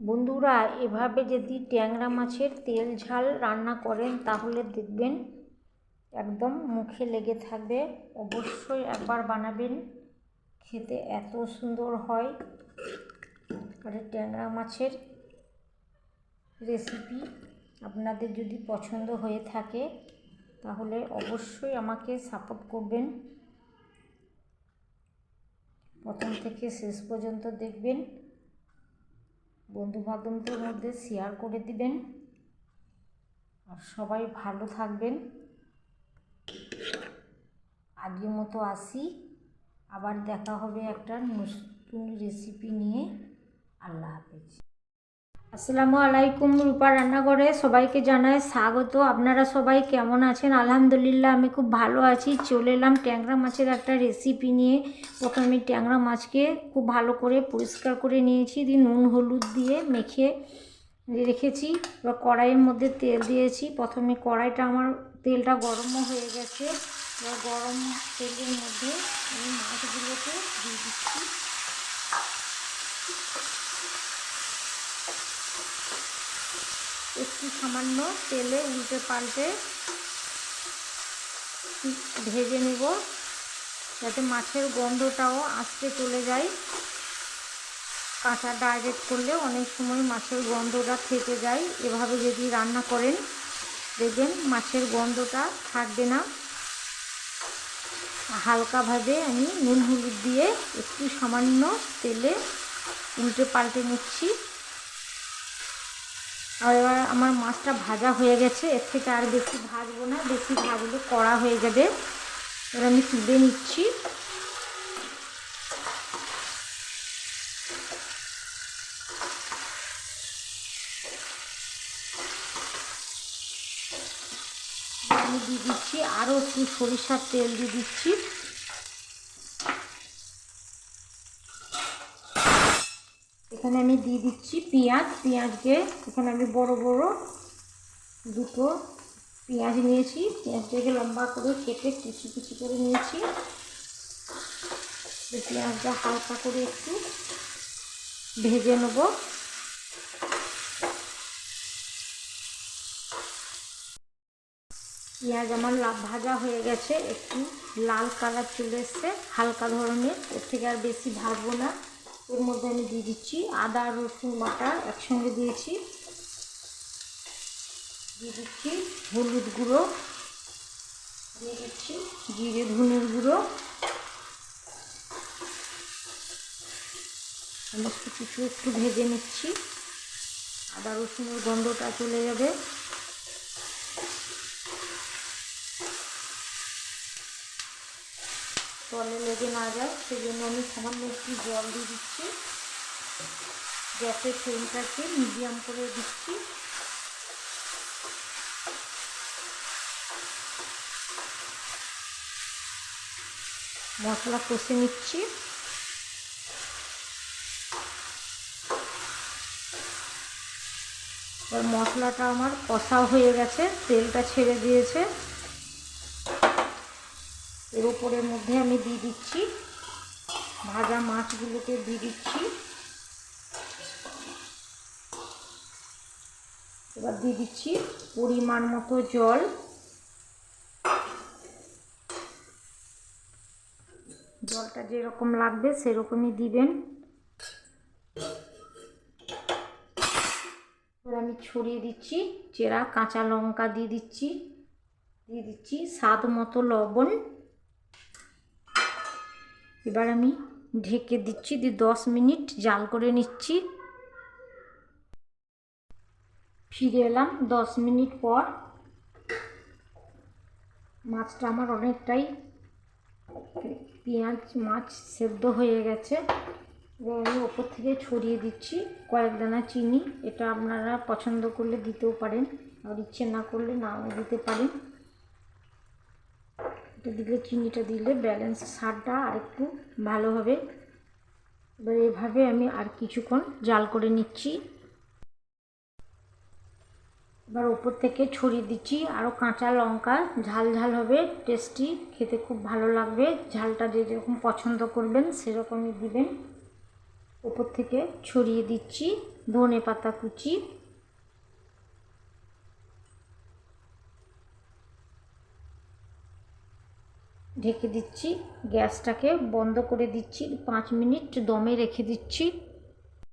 বন্ধুরা, এভাবে যদি ট্যাংরা মাছের তেল ঝাল রান্না করেন, তাহলে দেখবেন একদম মুখে লেগে থাকবে। অবশ্যই একবার বানাবেন। খেতে এত সুন্দর হয়। আর, ট্যাংরা মাছের রেসিপি আপনাদের যদি পছন্দ হয়ে থাকে, তাহলে অবশ্যই আমাকে সাপোর্ট করবেন। প্রথম থেকে শেষ পর্যন্ত দেখবেন। বন্ধু বান্ধবদের মধ্যে শেয়ার করে দিবেন। আর সবাই ভালো থাকবেন। আগের মতো আসি। আবার দেখা হবে একটা নতুন রেসিপি নিয়ে। আল্লাহ হাফেজ। আসসালামু আলাইকুম, রূপা রান্নাঘরে সবাইকে জানাই স্বাগত। আপনারা সবাই কেমন আছেন? আলহামদুলিল্লাহ, আমি খুব ভালো আছি। চলে এলাম ট্যাংরা মাছের একটা রেসিপি নিয়ে। প্রথমে ট্যাংরা মাছকে খুব ভালো করে পরিষ্কার করে নিয়েছি। দিয়ে নুন, হলুদ দিয়ে মেখে রেখেছি। এবার কড়াইয়ের মধ্যে তেল দিয়েছি। প্রথমে কড়াইটা আমার তেলটা গরমও হয়ে গেছে। এবার গরম তেলের মধ্যে আমি মাছগুলোকে দিয়ে দিচ্ছি। একটু সামান্য তেলে উল্টে পাল্টে ভেজে নেব, যাতে মাছের গন্ধটাও আস্তে চলে যায়। কাঁচা ডাইরেক্ট করলে অনেক সময় মাছের গন্ধটা থেকে যায়। এভাবে যদি রান্না করেন, দেখবেন মাছের গন্ধটা থাকবে না। হালকাভাবে আমি নুন হলুদ দিয়ে একটু সামান্য তেলে উল্টে পাল্টে নিচ্ছি। আর এবার আমার মাছটা ভাজা হয়ে গেছে। এর থেকে আর বেশি ভাজবো না, বেশি ভাজলে কড়া হয়ে যাবে। এবার আমি তুলে নিচ্ছি। আমি দিয়ে দিচ্ছি আরও একটু সরিষার তেল দিয়ে দিচ্ছি। এখানে আমি দিয়ে দিচ্ছি পেঁয়াজ। পেঁয়াজকে এখানে আমি বড় বড় দুটো পেঁয়াজ নিয়েছি। পেঁয়াজটাকে লম্বা করে কেটে কুচি কুচি করে নিয়েছি। পেঁয়াজটা হালকা করে একটু ভেজে নেব। পেঁয়াজ আমার লাভ ভাজা হয়ে গেছে। একটু লাল কালার চলে এসছে, হালকা ধরনের। এর থেকে আর বেশি ভাজবো না। এর মধ্যে আমি দিয়ে দিচ্ছি আদা, রসুন বাটা একসঙ্গে দিয়েছি। দিয়ে দিচ্ছি হলুদ গুঁড়ো। দিয়ে দিচ্ছি জিরে, ধনের গুঁড়ো। সমস্ত কিছু একটু ভেজে নিচ্ছি। আদা, রসুনের গন্ধটা চলে যাবে। তলে লেগে না যায় সেই জন্য আমি সামান্য একটু জল দিয়ে দিচ্ছি। গ্যাসের ফ্লেমটাকে মিডিয়াম করে দিচ্ছি। মশলা কষে নিচ্ছি। মশলাটা আমার কষা হয়ে গেছে, তেলটা ছেড়ে দিয়েছে। এর উপরের মধ্যে আমি দিয়ে দিচ্ছি। ভাজা মাছগুলোকে দিয়ে দিচ্ছি। এবার দিয়ে দিচ্ছি পরিমাণ মতো জল। জলটা যেরকম লাগবে সেরকমই দিবেন। এবার আমি ছড়িয়ে দিচ্ছি চেরা, কাঁচা লঙ্কা দিয়ে দিচ্ছি। দিয়ে দিচ্ছি স্বাদ মতো লবণ। এবার আমি ঢেকে দিচ্ছি, দিয়ে দশ মিনিট জাল করে নিচ্ছি। ফিরে এলাম দশ মিনিট পর। মাছটা আমার অনেকটাই পেঁয়াজ মাছ সেদ্ধ হয়ে গেছে। এবার আমি ওপর থেকে ছড়িয়ে দিচ্ছি কয়েক দানা চিনি। এটা আপনারা পছন্দ করলে দিতেও পারেন, আর ইচ্ছে না করলে নাও দিতে পারেন। এটা দিলে চিনিটা দিলে ব্যালেন্স স্বাদটা আর একটু ভালো হবে। এবার এভাবে আমি আর কিছুক্ষণ জাল করে নিচ্ছি। এবার ওপর থেকে ছড়িয়ে দিচ্ছি। আরও কাঁচা লঙ্কা, ঝাল ঝাল হবে টেস্টি খেতে খুব ভালো লাগবে। ঝালটা যে যেরকম পছন্দ করবেন সেরকমই দিবেন। ওপর থেকে ছড়িয়ে দিচ্ছি ধনে পাতা কুচি। ঢেকে দিচ্ছি গ্যাসটাকে বন্ধ করে দিচ্ছি পাঁচ মিনিট দমে রেখে দিচ্ছি।